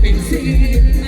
เป็นสิ่ง